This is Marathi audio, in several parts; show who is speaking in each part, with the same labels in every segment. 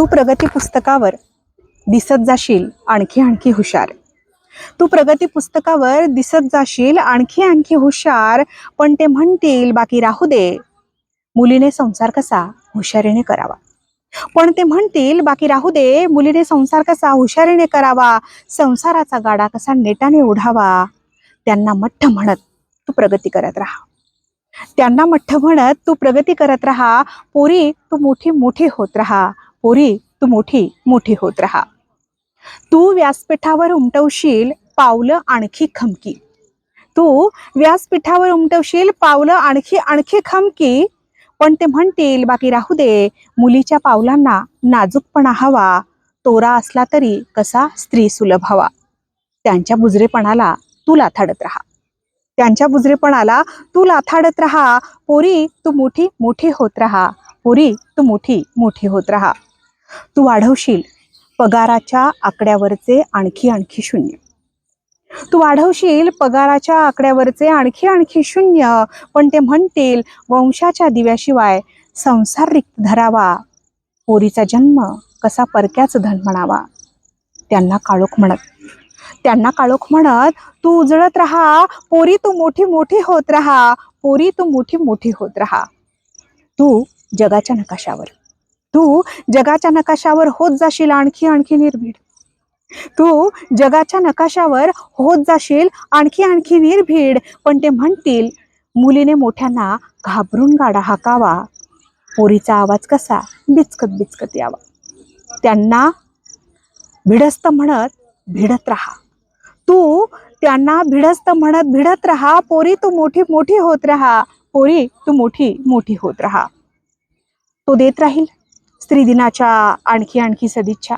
Speaker 1: तू प्रगती पुस्तकावर दिसत जाशील आणखी आणखी हुशार. तू प्रगती पुस्तकावर दिसत जाशील आणखी आणखी हुशार. पण ते म्हणतील बाकी राहू दे. मुलीने संसार कसा हुशारीने करावा. पण ते म्हणतील बाकी राहू दे. मुलीने संसार कसा हुशारीने करावा. संसाराचा गाडा कसा नेटाने ओढावा. त्यांना मठ्ठ म्हणत तू प्रगती करत राहा. त्यांना मठ्ठ म्हणत तू प्रगती करत राहा. पोरी तू मोठी मोठी होत राहा. पोरी तू मोठी मोठी होत राहा. तू व्यासपीठावर उमटवशील पावलं आणखी खमकी. तू व्यासपीठावर उमटवशील पावलं आणखी आणखी खमकी. पण ते म्हणतील बाकी राहू दे मुलीच्या पावलांना नाजूकपणा हवा. तोरा असला तरी कसा स्त्री सुलभ हवा. त्यांच्या बुजरेपणाला तू लाथाडत राहा. त्यांच्या बुजरेपणाला तू लाथाडत राहा. पोरी तू मोठी मोठी होत राहा. पोरी तू मोठी मोठी होत राहा. तू वाढवशील पगाराच्या आकड्यावरचे आणखी आणखी शून्य. तू वाढवशील पगाराच्या आकड्यावरचे आणखी आणखी शून्य पण ते म्हणतील वंशाच्या दिव्याशिवाय संसार रिक्त धरावा. पोरीचा जन्म कसा परक्याच धन म्हणावा. त्यांना काळोख म्हणत. त्यांना काळोख म्हणत तू उजळत राहा. पोरी तू मोठी मोठी होत राहा. पोरी तू मोठी मोठी होत राहा. तू जगाच्या नकाशावर. तू जगाच्या नकाशावर होत जाशील आणखी आणखी निर्भीड. तू जगाच्या नकाशावर होत जाशील आणखी आणखी निर्भीड. पण ते म्हणतील मुलीने मोठ्यांना घाबरून गाडा हाकावा. पोरीचा आवाज कसा? बिचकत बिचकत यावा. त्यांना भिडस्त म्हणत भिडत राहा. तू त्यांना भिडस्त म्हणत भिडत राहा. पोरी तू मोठी मोठी होत राहा. पोरी तू मोठी मोठी होत राहा. तो देत राहील. स्त्री दिनाच्या आणखी आणखी सदिच्छा.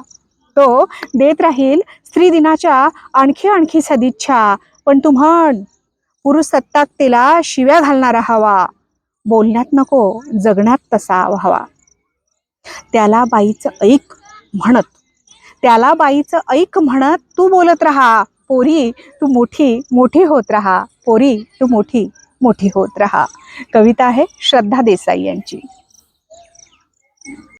Speaker 1: तो देत राहील स्त्री दिनाच्या आणखी आणखी सदिच्छा. पण तू म्हण पुरुष सत्ताकतेला शिव्या घालणारा हवा. बोलण्यात नको जगण्यात तसा व्हावा त्याला बाईचं ऐक म्हणत त्याला बाईचं ऐक म्हणत तू बोलत राहा. पोरी तू मोठी मोठी होत राहा. पोरी तू मोठी मोठी होत राहा. कविता आहे श्रद्धा देसाई यांची.